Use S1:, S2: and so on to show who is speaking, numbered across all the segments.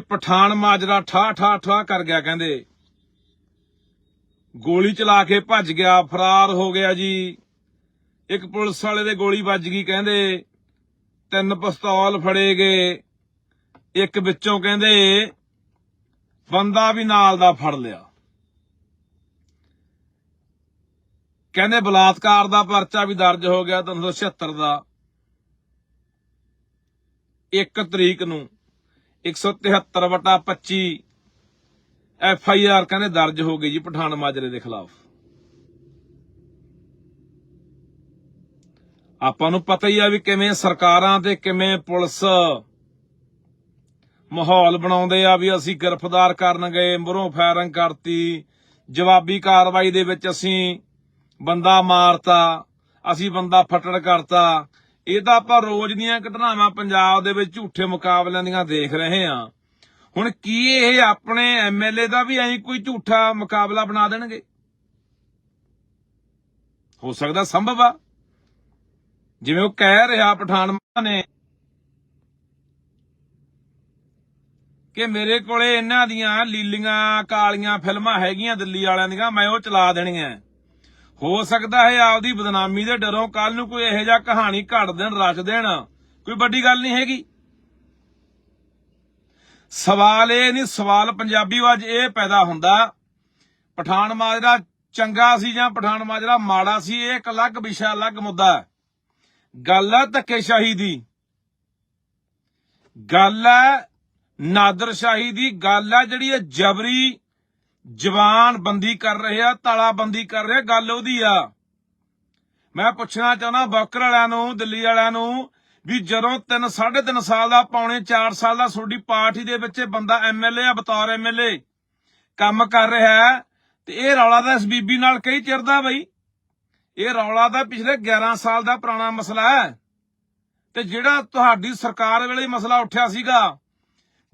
S1: ਪਠਾਨ ਮਾਜਰਾ ਠਾ ਠਾ ਠਾ ਕਰ ਗਿਆ ਕਹਿੰਦੇ। ਗੋਲੀ ਚਲਾ ਕੇ ਭੱਜ ਗਿਆ, ਫਰਾਰ ਹੋ ਗਿਆ ਜੀ। ਇੱਕ ਪੁਲਿਸ ਵਾਲੇ ਦੇ ਗੋਲੀ ਵੱਜ ਗਈ ਕਹਿੰਦੇ। ਤਿੰਨ ਪਿਸਤੌਲ ਫੜੇ ਗਏ। ਇੱਕ ਵਿੱਚੋਂ ਕਹਿੰਦੇ, ਬੰਦਾ ਵੀ ਨਾਲ ਦਾ ਫੜ ਲਿਆ। ਕਹਿੰਦੇ ਬਲਾਤਕਾਰ ਦਾ ਪਰਚਾ ਵੀ ਦਰਜ ਹੋ ਗਿਆ 376 ਦਾ। 1 ਤਰੀਕ ਨੂੰ 173 ਵਟਾ 25 ਐਫ ਆਈ ਆਰ ਕਹਿੰਦੇ ਦਰਜ ਹੋ ਗਈ ਜੀ ਪਠਾਨ ਮਾਜਰੇ ਦੇ ਖਿਲਾਫ। ਆਪਾਂ ਨੂੰ ਪਤਾ ਹੀ ਆ ਵੀ ਕਿਵੇਂ ਸਰਕਾਰਾਂ ਤੇ ਕਿਵੇਂ ਪੁਲਿਸ ਮਾਹੌਲ ਬਣਾਉਂਦੇ ਆ ਵੀ ਅਸੀਂ ਗ੍ਰਿਫਤਾਰ ਕਰਨ ਗਏ ਮਰੋਂ ਫਾਇਰਿੰਗ ਕਰਤੀ, ਜਵਾਬੀ ਕਾਰਵਾਈ ਦੇ ਵਿੱਚ ਅਸੀਂ ਬੰਦਾ ਮਾਰਤਾ, ਅਸੀਂ ਬੰਦਾ ਫੱਟੜ ਕਰਤਾ ਇਹ ਤਾਂ ਆਪਾਂ ਰੋਜ਼ ਦੀਆਂ ਘਟਨਾਵਾਂ ਪੰਜਾਬ ਦੇ ਵਿੱਚ ਝੂਠੇ ਮੁਕਾਬਲਿਆਂ ਦੀਆਂ ਦੇਖ ਰਹੇ ਹਾਂ। ਹੁਣ ਕੀ ਇਹ ਆਪਣੇ ਐਮਐਲਏ ਦਾ ਵੀ ਐਂ ਕੋਈ ਝੂਠਾ ਮੁਕਾਬਲਾ ਬਣਾ ਦੇਣਗੇ? ਹੋ ਸਕਦਾ ਸੰਭਵ ਆ। ਜਿਵੇਂ ਉਹ ਕਹਿ ਰਿਹਾ ਪਠਾਨ ਨੇ ਕਿ ਮੇਰੇ ਕੋਲੇ ਇਹਨਾਂ ਦੀਆਂ ਲੀਲੀਆਂ ਕਾਲੀਆਂ ਫਿਲਮਾਂ ਹੈਗੀਆਂ ਦਿੱਲੀ ਵਾਲਿਆਂ ਦੀਆਂ, ਮੈਂ ਉਹ ਚਲਾ ਦੇਣੀਆਂ। ਹੋ ਸਕਦਾ ਹੈ ਆਪਦੀ ਬਦਨਾਮੀ ਦੇ ਡਰੋਂ ਕੱਲ ਨੂੰ ਕੋਈ ਇਹੋ ਜਿਹਾ ਕਹਾਣੀ ਘੜ ਦੇਣ, ਰਚ ਦੇਣ। ਕੋਈ ਵੱਡੀ ਗੱਲ ਨਹੀਂ ਹੈਗੀ। ਸਵਾਲ ਇਹ ਨਹੀਂ, ਸਵਾਲ ਪੰਜਾਬੀ ਵਾਜ ਇਹ ਪੈਦਾ ਹੁੰਦਾ, ਪਠਾਨ ਮਾਜਰਾ ਚੰਗਾ ਸੀ ਜਾਂ ਪਠਾਨ ਮਾਜਰਾ ਮਾੜਾ ਸੀ, ਇਹ ਇੱਕ ਅਲੱਗ ਵਿਸ਼ਾ, ਅਲੱਗ ਮੁੱਦਾ ਗੱਲ ਹੈ ਧੱਕੇਸ਼ਾਹੀ ਦੀ। ਗੱਲ ਹੈ ਨਾਦਰਸ਼ਾਹੀ ਦੀ। ਗੱਲ ਹੈ ਜਿਹੜੀ ਇਹ ਜਬਰੀ ਜਵਾਨ ਬੰਦੀ ਕਰ ਰਹੇ ਆ ਤਾਲਾਬੰਦੀ ਕਰ ਰਹੇ ਗੱਲ ਉਹਦੀ ਆ। ਮੈਂ ਪੁੱਛਣਾ ਚਾਹੁੰਦਾ ਬੋਕਰ ਵਾਲਿਆਂ ਨੂੰ, ਦਿੱਲੀ ਵਾਲਿਆਂ ਨੂੰ, ਵੀ ਜਦੋਂ 3 3.5 ਸਾਲ ਦਾ, ਪੌਣੇ 4 ਸਾਲ ਦਾ ਤੁਹਾਡੀ ਪਾਰਟੀ ਦੇ ਵਿੱਚ ਇਹ ਬੰਦਾ ਐਮਐਲਏ ਆ, ਬਤੌਰ ਐਮਐਲਏ ਕੰਮ ਕਰ ਰਿਹਾ ਤੇ ਇਹ ਰੌਲਾ ਦਾ ਇਸ ਬੀਬੀ ਨਾਲ ਕਈ ਚਿਰ ਦਾ ਬਈ। ਇਹ ਰੌਲਾ ਦਾ ਪਿਛਲੇ 11 ਸਾਲ ਦਾ ਪੁਰਾਣਾ ਮਸਲਾ ਹੈ। ਤੇ ਜਿਹੜਾ ਤੁਹਾਡੀ ਸਰਕਾਰ ਵੇਲੇ ਮਸਲਾ ਉੱਠਿਆ ਸੀਗਾ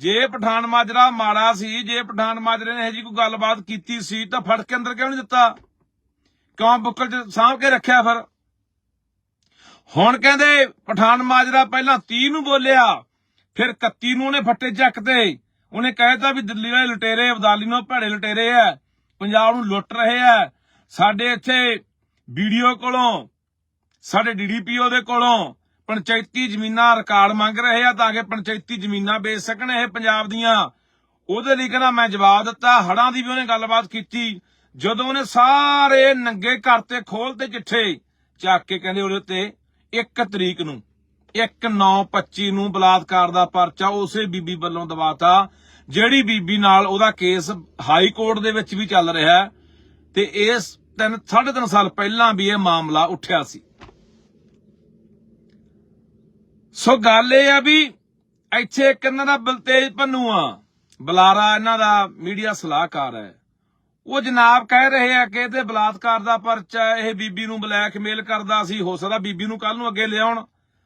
S1: ਜੇ ਪਠਾਨ ਮਾਜਰਾ ਮਾੜਾ ਸੀ, ਜੇ ਪਠਾਨ ਮਾਜਰੇ ਨੇ ਇਹ ਜੀ ਕੋਈ ਗੱਲਬਾਤ ਕੀਤੀ ਸੀ, ਤਾਂ ਫੜ ਕੇ ਅੰਦਰ ਕਿਉਂ ਨਹੀਂ ਦਿੱਤਾ? ਕਿਉਂ ਬੁੱਕਲ ਚ ਸਾਂਭ ਕੇ ਰੱਖਿਆ ਫਿਰ? ਹੁਣ ਕਹਿੰਦੇ ਪਠਾਨ ਮਾਜਰਾ ਪਹਿਲਾਂ 30 ਨੂੰ ਬੋਲਿਆ, ਫਿਰ 31 ਨੂੰ ਉਹਨੇ ਫੱਟੇ ਚੱਕਤੇ ਉਹਨੇ ਕਹਿਤਾ ਵੀ ਦਿੱਲੀ ਵਾਲੇ ਲੁਟੇਰੇ, ਅਬਦਾਲੀ ਨੂੰ ਭੜੇ ਲੁਟੇਰੇ ਆ ਪੰਜਾਬ ਨੂੰ ਲੁੱਟ ਰਹੇ ਆ ਸਾਡੇ ਇੱਥੇ ਵੀਡੀਓ ਕੋਲੋਂ, ਸਾਡੇ ਡੀਡੀਪੀਓ ਦੇ ਕੋਲੋਂ ਪੰਚਾਇਤੀ ਜ਼ਮੀਨਾਂ ਰਿਕਾਰਡ ਮੰਗ ਰਹੇ ਆ ਤਾਂ ਕਿ ਪੰਚਾਇਤੀ ਜ਼ਮੀਨਾਂ ਵੇਚ ਸਕਣ ਇਹ ਪੰਜਾਬ ਦੀਆਂ। ਉਹਦੇ ਲਈ ਕਹਿੰਦਾ ਮੈਂ ਜਵਾਬ ਦਿੱਤਾ ਹੜਾਂ ਦੀ ਵੀ ਉਹਨੇ ਗੱਲਬਾਤ ਕੀਤੀ। ਜਦੋਂ ਉਹਨੇ ਸਾਰੇ ਨੰਗੇ ਘਰ ਤੇ ਖੋਲ ਤੇ ਚਿੱਠੇ ਚੱਕ ਕੇ ਕਹਿੰਦੇ ਉਹਦੇ ਤੇ 1 ਤਰੀਕ ਨੂੰ 1925 ਨੂੰ ਬਲਾਤਕਾਰ ਦਾ ਪਰਚਾ ਉਸੇ ਬੀਬੀ ਵੱਲੋਂ ਦਵਾਤਾ, ਜਿਹੜੀ ਬੀਬੀ ਨਾਲ ਉਹਦਾ ਕੇਸ ਹਾਈ ਕੋਰਟ ਦੇ ਵਿੱਚ ਵੀ ਚੱਲ ਰਿਹਾ ਤੇ ਇਸ ਤਿੰਨ, ਸਾਢੇ ਤਿੰਨ ਸਾਲ ਪਹਿਲਾਂ ਵੀ ਇਹ ਮਾਮਲਾ ਉੱਠਿਆ ਸੀ। ਸੋ ਗੱਲ ਇਹ ਆ ਵੀ ਇੱਥੇ ਇੱਕ ਇਹਨਾਂ ਦਾ ਬਲਤੇਜ ਪੰਨੂ ਆ। ਬਲਾਰਾ ਇਹਨਾਂ ਦਾ ਮੀਡੀਆ ਸਲਾਹਕਾਰ ਹੈ। ਉਹ ਜਨਾਬ ਕਹਿ ਰਹੇ ਆ ਕਿ ਇਹਦੇ ਬਲਾਤਕਾਰ ਦਾ ਪਰਚਾ ਹੈ, ਇਹ ਬੀਬੀ ਨੂੰ ਬਲੈਕਮੇਲ ਕਰਦਾ ਸੀ। ਹੋ ਸਕਦਾ ਬੀਬੀ ਨੂੰ ਕੱਲ ਨੂੰ ਅੱਗੇ ਲਿਆਉਣ।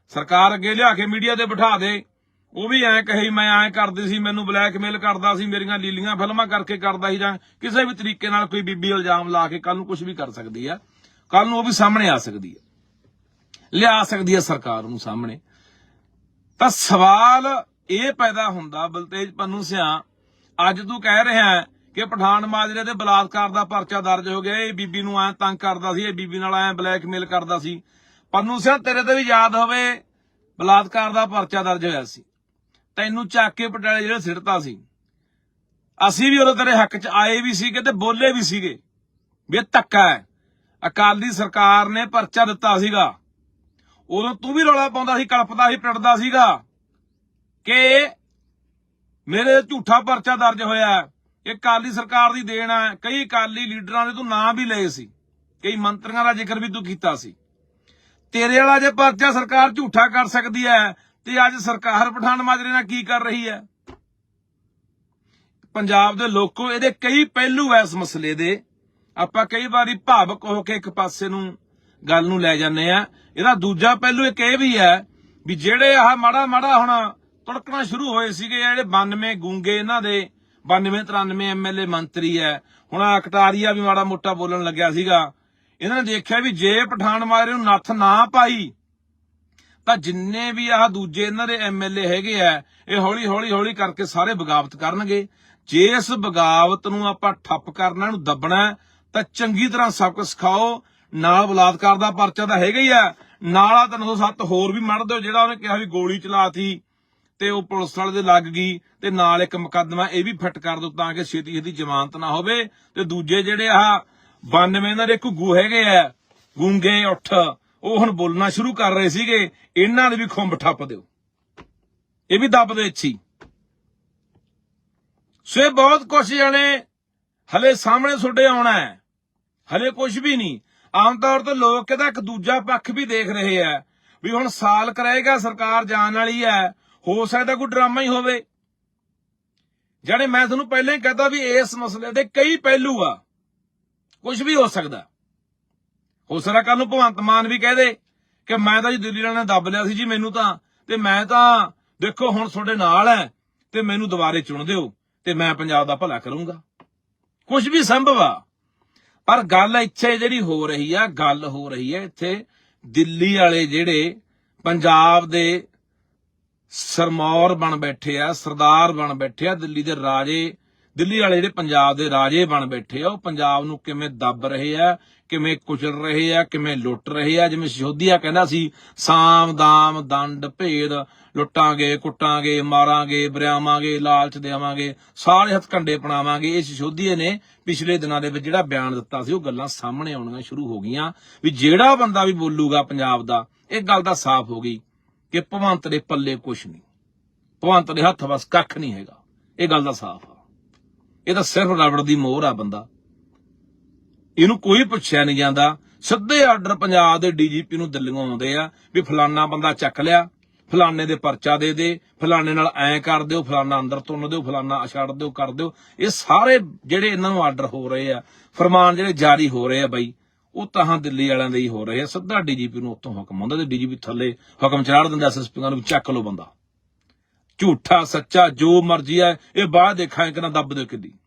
S1: ਸਰਕਾਰ ਅੱਗੇ ਲਿਆ ਕੇ ਮੀਡੀਆ ਤੇ ਬਿਠਾ ਦੇ। ਉਹ ਵੀ ਐਂ ਕਹੇ ਮੈਂ ਐਂ ਕਰਦੀ ਸੀ ਮੈਨੂੰ ਬਲੈਕਮੇਲ ਕਰਦਾ ਸੀ ਮੇਰੀਆਂ ਲੀਲੀਆਂ ਫਿਲਮਾਂ ਕਰਕੇ ਕਰਦਾ ਸੀ ਜਾਂ ਕਿਸੇ ਵੀ ਤਰੀਕੇ ਨਾਲ ਕੋਈ ਬੀਬੀ ਇਲਜ਼ਾਮ ਲਾ ਕੇ ਕੱਲ ਨੂੰ ਕੁਝ ਵੀ ਕਰ ਸਕਦੀ ਆ। ਕੱਲ ਨੂੰ ਉਹ ਵੀ ਸਾਹਮਣੇ ਆ ਸਕਦੀ ਆ। ਲਿਆ ਸਕਦੀ ਹੈ ਸਰਕਾਰ ਨੂੰ ਸਾਹਮਣੇ। ਤਾਂ ਸਵਾਲ ਇਹ ਪੈਦਾ ਹੁੰਦਾ, ਬਲਤੇਜ ਪੰਨੂ ਸਿਆ, ਅੱਜ ਤੂੰ ਕਹਿ ਰਿਹਾ ਕਿ ਪਠਾਨ ਮਾਜਰੇ ਦੇ ਬਲਾਤਕਾਰ ਦਾ ਪਰਚਾ ਦਰਜ ਹੋ ਗਿਆ, ਇਹ ਬੀਬੀ ਨੂੰ ਐ ਤੰਗ ਕਰਦਾ ਸੀ, ਇਹ ਬੀਬੀ ਨਾਲ ਐ ਬਲੈਕਮੇਲ ਕਰਦਾ ਸੀ। ਪੰਨੂ ਸਿਆ, ਤੇਰੇ ਤੇ ਵੀ ਯਾਦ ਹੋਵੇ, ਬਲਾਤਕਾਰ ਦਾ ਪਰਚਾ ਦਰਜ ਹੋਇਆ ਸੀ। ਤੈਨੂੰ ਚੱਕ ਕੇ ਪਟਿਆਲੇ ਜਿਹੜੇ ਸਿੱਟਤਾ ਸੀ। ਅਸੀਂ ਵੀ ਉਦੋਂ ਤੇਰੇ ਹੱਕ 'ਚ ਆਏ ਵੀ ਸੀਗੇ ਤੇ ਬੋਲੇ ਵੀ ਸੀਗੇ, ਵੀ ਇਹ ਧੱਕਾ ਹੈ। ਅਕਾਲੀ ਸਰਕਾਰ ਨੇ ਪਰਚਾ ਦਿੱਤਾ ਸੀਗਾ। ਉਦੋਂ ਤੂੰ ਵੀ ਰੌਲਾ ਪਾਉਂਦਾ ਸੀ, ਕਲਪਦਾ ਸੀ ਪਿੜਦਾ ਸੀਗਾ ਕਿ ਮੇਰੇ ਝੂਠਾ ਪਰਚਾ ਦਰਜ ਹੋਇਆ ਹੈ। ਇਹ ਕਾਲੀ ਸਰਕਾਰ ਦੀ ਦੇਣ ਹੈ। ਕਈ ਕਾਲੀ ਲੀਡਰਾਂ ਦੇ ਤੂੰ ਨਾਂ ਵੀ ਲਏ ਸੀ। ਕਈ ਮੰਤਰੀਆਂ ਦਾ ਜ਼ਿਕਰ ਵੀ ਤੂੰ ਕੀਤਾ ਸੀ। ਤੇਰੇ ਵਾਲਾ ਜੇ ਪਰਚਾ ਸਰਕਾਰ ਝੂਠਾ ਕਰ ਸਕਦੀ ਹੈ, ਤੇ ਅੱਜ ਸਰਕਾਰ ਪਠਾਨ ਮਾਜਰੇ ਨਾਲ ਕੀ ਕਰ ਰਹੀ ਹੈ? ਪੰਜਾਬ ਦੇ ਲੋਕੋ, ਇਹਦੇ ਕਈ ਪਹਿਲੂ ਐ ਇਸ ਮਸਲੇ ਦੇ। ਆਪਾਂ ਕਈ ਵਾਰੀ ਭਾਵਕ ਹੋ ਕੇ ਇੱਕ ਪਾਸੇ ਨੂੰ ਗੱਲ ਨੂੰ ਲੈ ਜਾਂਦੇ ਆ। ਇਹਦਾ ਦੂਜਾ ਪਹਿਲੂ ਇੱਕ ਇਹ ਵੀ ਹੈ ਵੀ ਜਿਹੜੇ ਆਹ ਮਾੜਾ ਮਾੜਾ ਹੁਣ ਤੁੜਕਣਾ ਸ਼ੁਰੂ ਹੋਏ ਸੀਗੇ ਜਿਹੜੇ 92 ਗੂੰਗੇ ਇਹਨਾਂ ਦੇ 92 93 ਐਮਐਲਏ ਮੰਤਰੀ ਹੈ। ਹੁਣ ਆਹ ਕਟਾਰੀਆ ਵੀ ਮਾੜਾ ਮੋਟਾ ਬੋਲਣ ਲੱਗਿਆ ਸੀਗਾ। ਇਹਨਾਂ ਨੇ ਦੇਖਿਆ ਵੀ ਜੇ ਪਠਾਨ ਮਾਜਰੇ ਨੂੰ ਨੱਥ ਨਾ ਪਾਈ, ਤਾਂ ਜਿੰਨੇ ਵੀ ਆਹ ਦੂਜੇ ਇਹਨਾਂ ਦੇ ਐਮਐਲਏ ਹੈਗੇ ਆ, ਇਹ ਹੌਲੀ ਹੌਲੀ ਹੌਲੀ ਕਰਕੇ ਸਾਰੇ ਬਗਾਵਤ ਕਰਨਗੇ। ਜੇ ਇਸ ਬਗਾਵਤ ਨੂੰ ਆਪਾਂ ਠੱਪ ਕਰਨਾ, ਇਹਨੂੰ ਦੱਬਣਾ, ਤਾਂ ਚੰਗੀ ਤਰ੍ਹਾਂ ਸਬਕ ਸਿਖਾਓ। ਨਾਲ ਬਲਾਤਕਾਰ ਦਾ ਪਰਚਾ ਤਾਂ ਹੈਗਾ ਹੀ ਆ। ਨਾਲ ਆ 307 ਹੋਰ ਵੀ ਮੜ ਦਿਓ ਜਿਹੜਾ ਉਹਨੇ ਕਿਹਾ ਵੀ ਗੋਲੀ ਚਲਾਤੀ ਤੇ ਉਹ ਪੁਲਿਸ ਵਾਲੇ ਦੇ ਲੱਗ ਗਈ ਤੇ ਨਾਲ ਇੱਕ ਮੁਕੱਦਮਾ ਇਹ ਵੀ ਫਿੱਟ ਕਰ ਦਿਓ ਤਾਂ ਕਿ ਛੇਤੀ ਛੇਤੀ ਜ਼ਮਾਨਤ ਨਾ ਹੋਵੇ। ਤੇ ਦੂਜੇ ਜਿਹੜੇ ਆ 92 ਇਹਨਾਂ ਦੇ ਘੁੱਗੂ ਹੈਗੇ ਆ, ਗੂੰਗੇ, ਉੱਠ, ਉਹ ਹੁਣ ਬੋਲਣਾ ਸ਼ੁਰੂ ਕਰ ਰਹੇ ਸੀਗੇ, ਇਹਨਾਂ ਦੇ ਵੀ ਖੁੰਬ ਠੱਪ ਦਿਓ। ਇਹ ਵੀ ਦੱਬ ਦੇ ਇੱਛੀ ਸੋ ਬਹੁਤ ਕੁਛ ਜਣੇ, ਹਲੇ ਸਾਹਮਣੇ ਤੁਹਾਡੇ ਆਉਣਾ ਹੈ। ਹਲੇ ਕੁਝ ਵੀ ਨਹੀਂ। ਆਮ ਤੌਰ ਤੇ ਲੋਕ ਇਹਦਾ ਇੱਕ ਦੂਜਾ ਪੱਖ ਵੀ ਦੇਖ ਰਹੇ ਆ, ਵੀ ਹੁਣ ਸਾਲ ਕਰਾਏਗਾ, ਸਰਕਾਰ ਜਾਣ ਵਾਲੀ ਹੈ ਹੋ ਸਕਦਾ ਕੋਈ ਡਰਾਮਾ ਹੀ ਹੋਵੇ। ਜਿਹੜੇ ਮੈਂ ਤੁਹਾਨੂੰ ਪਹਿਲਾਂ ਹੀ ਕਹਤਾ ਵੀ ਇਸ ਮਸਲੇ ਦੇ ਕਈ ਪਹਿਲੂ ਆ ਕੁਝ ਵੀ ਹੋ ਸਕਦਾ। ਹੋ ਸਕਦਾ ਕੱਲ ਨੂੰ ਭਗਵੰਤ ਮਾਨ ਵੀ ਕਹਦੇ ਕਿ ਮੈਂ ਤਾਂ ਜੀ ਦਿੱਲੀ ਵਾਲਿਆਂ ਨੇ ਦੱਬ ਲਿਆ ਸੀ ਜੀ ਮੈਨੂੰ ਤਾਂ, ਤੇ ਮੈਂ ਤਾਂ ਦੇਖੋ ਹੁਣ ਤੁਹਾਡੇ ਨਾਲ ਹੈ ਤੇ ਮੈਨੂੰ ਦੁਬਾਰੇ ਚੁਣ ਦਿਓ, ਤੇ ਮੈਂ ਪੰਜਾਬ ਦਾ ਭਲਾ ਕਰੂੰਗਾ। ਕੁਝ ਵੀ ਸੰਭਵ ਆ ਪਰ ਗੱਲ ਇੱਥੇ ਜਿਹੜੀ ਹੋ ਰਹੀ ਆ, ਗੱਲ ਹੋ ਰਹੀ ਹੈ ਇੱਥੇ ਦਿੱਲੀ ਵਾਲੇ ਜਿਹੜੇ ਪੰਜਾਬ ਦੇ ਸਰਮੌਰ ਬਣ ਬੈਠੇ ਆ, ਸਰਦਾਰ ਬਣ ਬੈਠੇ ਆ, ਦਿੱਲੀ ਦੇ ਰਾਜੇ, ਦਿੱਲੀ ਵਾਲੇ ਜਿਹੜੇ ਪੰਜਾਬ ਦੇ ਰਾਜੇ ਬਣ ਬੈਠੇ ਆ, ਉਹ ਪੰਜਾਬ ਨੂੰ ਕਿਵੇਂ ਦੱਬ ਰਹੇ ਆ ਕਿਵੇਂ ਕੁਚਲ ਰਹੇ ਆ, ਕਿਵੇਂ ਲੁੱਟ ਰਹੇ ਆ। ਜਿਵੇਂ ਸਿਸ਼ੋਦੀਆ ਕਹਿੰਦਾ ਸੀ, ਸਾਮ, ਦਾਮ, ਦੰਡ, ਭੇਦ, ਲੁੱਟਾਂਗੇ, ਕੁੱਟਾਂਗੇ, ਮਾਰਾਂਗੇ, ਬਰਿਆਵਾਂਗੇ, ਲਾਲਚ ਦੇਵਾਂਗੇ, ਸਾਰੇ ਹੱਥ ਕੰਡੇ ਪਣਾਵਾਂਗੇ ਇਹ ਸਿਸ਼ੋਦੀਏ ਨੇ ਪਿਛਲੇ ਦਿਨਾਂ ਦੇ ਵਿੱਚ ਜਿਹੜਾ ਬਿਆਨ ਦਿੱਤਾ ਸੀ, ਉਹ ਗੱਲਾਂ ਸਾਹਮਣੇ ਆਉਣੀਆਂ ਸ਼ੁਰੂ ਹੋ ਗਈਆਂ ਵੀ ਜਿਹੜਾ ਬੰਦਾ ਵੀ ਬੋਲੂਗਾ ਪੰਜਾਬ ਦਾ, ਇਹ ਗੱਲ ਤਾਂ ਸਾਫ਼ ਹੋ ਗਈ ਕਿ ਭਵੰਤ ਦੇ ਪੱਲੇ ਕੁਛ ਨਹੀਂ। ਭਵੰਤ ਦੇ ਹੱਥ ਬਸ ਕੱਖ ਨਹੀਂ ਹੈਗਾ। ਇਹ ਗੱਲ ਦਾ ਸਾਫ਼ ਆ। ਇਹ ਤਾਂ ਸਿਰਫ ਰਬੜ ਦੀ ਮੋਹਰ ਆ ਬੰਦਾ। ਇਹਨੂੰ ਕੋਈ ਪੁੱਛਿਆ ਨਹੀਂ ਜਾਂਦਾ। ਸਿੱਧੇ ਆਰਡਰ ਪੰਜਾਬ ਦੇ ਡੀਜੀਪੀ ਨੂੰ ਦਿੱਲੀੋਂ ਆਉਂਦੇ ਆ ਵੀ ਫਲਾਨਾ ਬੰਦਾ ਚੱਕ ਲਿਆ, ਫਲਾਨੇ ਦੇ ਪਰਚਾ ਦੇ ਦੇ, ਫਲਾਨੇ ਨਾਲ ਐਂ ਕਰ ਦਿਓ, ਫਲਾਨਾ ਅੰਦਰ ਤੁੰਨ ਦਿਓ, ਫਲਾਨਾ ਛੱਡ ਦਿਓ, ਕਰ ਦਿਓ। ਇਹ ਸਾਰੇ ਜਿਹੜੇ ਇਹਨਾਂ ਨੂੰ ਆਰਡਰ ਹੋ ਰਹੇ ਆ, ਫਰਮਾਨ ਜਿਹੜੇ ਜਾਰੀ ਹੋ ਰਹੇ ਆ ਬਾਈ, ਉਹ ਤਾਂ ਦਿੱਲੀ ਵਾਲਿਆਂ ਦੇ ਹੀ ਹੋ ਰਹੇ ਆ। ਸਿੱਧਾ ਡੀਜੀਪੀ ਨੂੰ ਉੱਥੋਂ ਹੁਕਮ ਆਉਂਦਾ ਤੇ ਡੀਜੀਪੀ ਥੱਲੇ ਹੁਕਮ ਚਾੜ ਦਿੰਦਾ ਐਸਐਸਪੀ ਨੂੰ ਚੱਕ ਲਓ ਬੰਦਾ। ਝੂਠਾ, ਸੱਚਾ, ਜੋ ਮਰਜ਼ੀ ਹੈ ਇਹ ਬਾਅਦ ਦੇਖਾਂ ਇੱਕ ਨਾ ਦੱਬ ਦਿਓ ਕਿੱਦੀ